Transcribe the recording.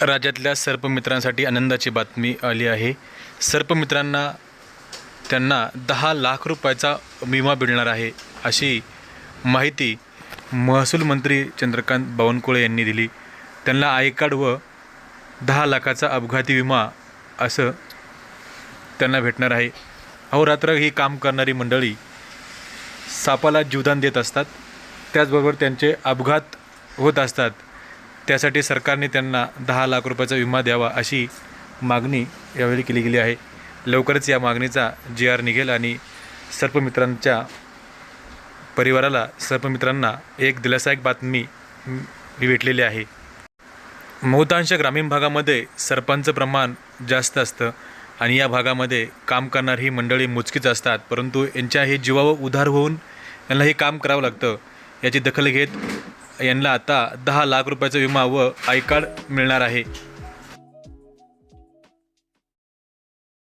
राज्यातल्या सर्पमित्रांसाठी आनंदाची बातमी आली आहे. सर्पमित्रांना त्यांना दहा लाख रुपयाचा विमा मिळणार आहे अशी माहिती महसूल मंत्री चंद्रकांत बावनकुळे यांनी दिली. त्यांना आय कार्ड व दहा लाखाचा अपघाती विमा असं त्यांना भेटणार आहे. अहोरात्र ही काम करणारी मंडळी सापाला जीवदान देत असतात. त्याचबरोबर त्यांचे अपघात होत असतात. त्यासाठी सरकारने त्यांना दहा लाख रुपयाचा विमा द्यावा अशी मागणी यावेळी केली गेली आहे. लवकरच या मागणीचा जी आर निघेल आणि सर्पमित्रांच्या परिवाराला सर्पमित्रांना एक दिलासायक बातमी भेटलेली आहे. बहुतांश ग्रामीण भागामध्ये सर्पांचं प्रमाण जास्त असतं आणि या भागामध्ये काम करणारी ही मंडळी मोजकीच असतात परंतु यांच्या हे जीवावर उधार होऊन यांना हे काम करावं लागतं याची दखल घेत यांना आता दहा लाख रुपयाचा विमा व आयकार्ड मिळणार आहे.